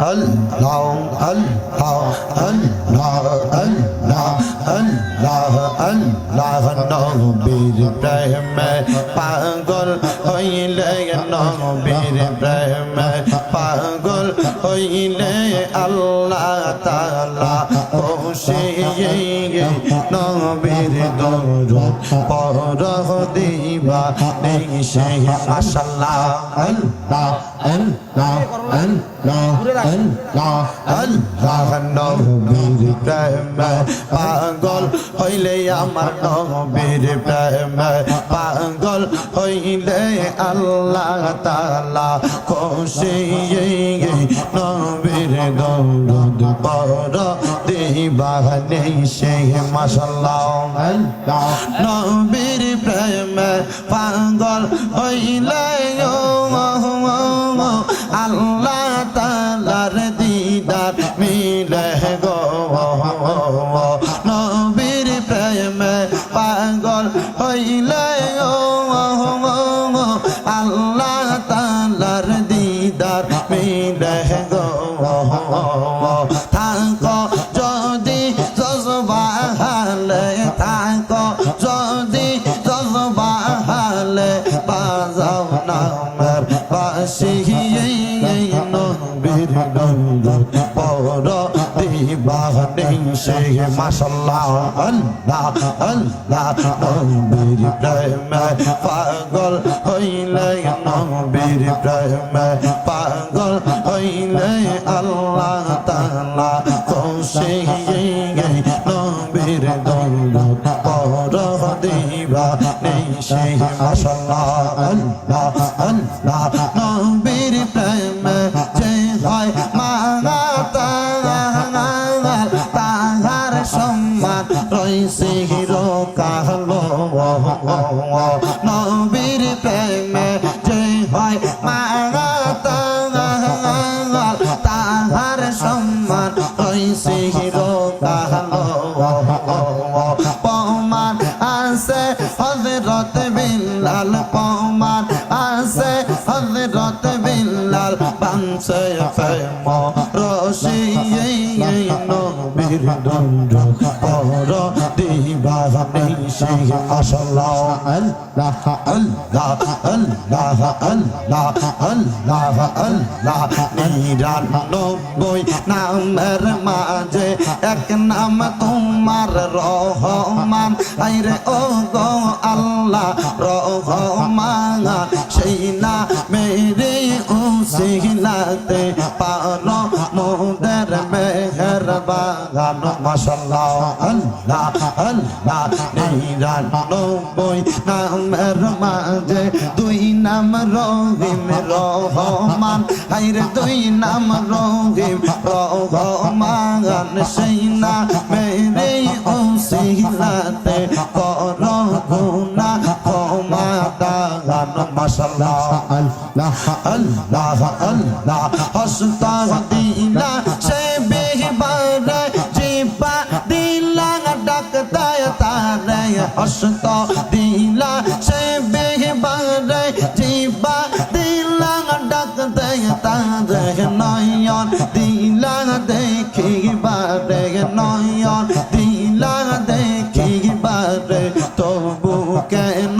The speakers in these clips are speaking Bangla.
আল্লাহ আল্লাহ আল্লাহ আল্লাহ আল্লাহ আল্লাহ নবীর প্রেমে পাগল হইলে নবীর প্রেমে পাগল হইলে আল্লাহ তাআলা খুশি নবীর দরুদ পরহ দিবা নেই সে মাশাআল্লাহ। আল্লাহ আল্লাহ আল্লাহ আল্লাহ আল্লাহ। নবীর প্রেমে পাগল হইলে আমার নবীর প্রেমে পাগল হইলে আল্লাহ তাআলা খুশি নবীর দৌলত পর দিবানে সে মাশাআল্লাহ। আল্লাহ। নবীর তালার দিদার মিলে গো। নবীর প্রেমে পাগল হইলে ও, আল্লাহ তালার দিদার মিলে গো। থাক যদি জজবাহালে থাক যদি জজবাহালে দিবানে সে মাশাল্লাহ আল্লাহ আল্লাহ নবীর প্রেমে পাগল হইলে নবীর প্রেমে পাগল হইলে আল্লাহ তাআলা খুশি নবীর দৌলত পর দিবা নেই সে কাহলো নবীর প্রেমে যে হয় মাগা তাহার সম্মান রইছে হিরো কাহলো পমান আছে হজরত বিল্লাল পর এক নাম তোমার রহমান আইরে ও গো আল্লাহ রহমান সেই না মেরে পারো মোদের বাগান মাশাল্লাহ আল্লাহ আল্লাহ, নিরানব্বই নামের মাঝে দুই নাম রহিম রহমান আইরে দুই নাম রহিম রহমান, সেই না মেরে উসিলাতে করো গুনা ক্ষমা দাগান মাশাল্লাহ আল্লাহ আল্লাহ আল্লাহ হস্তা দেখিবারে নয়ন দিলা দেখিবারে, তবু কেন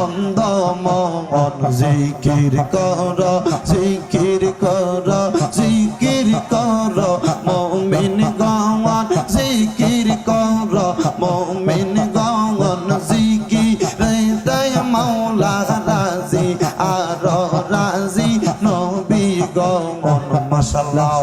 অন্ধ মন জিকির কর জিকির কর জিকির কর, মমিন গওয়ান, জিকির কর, মমিন গওয়ান, জিকির দয় মাওলা রাজি, আর রাজি নবী গওয়ান। মাশাআল্লাহ।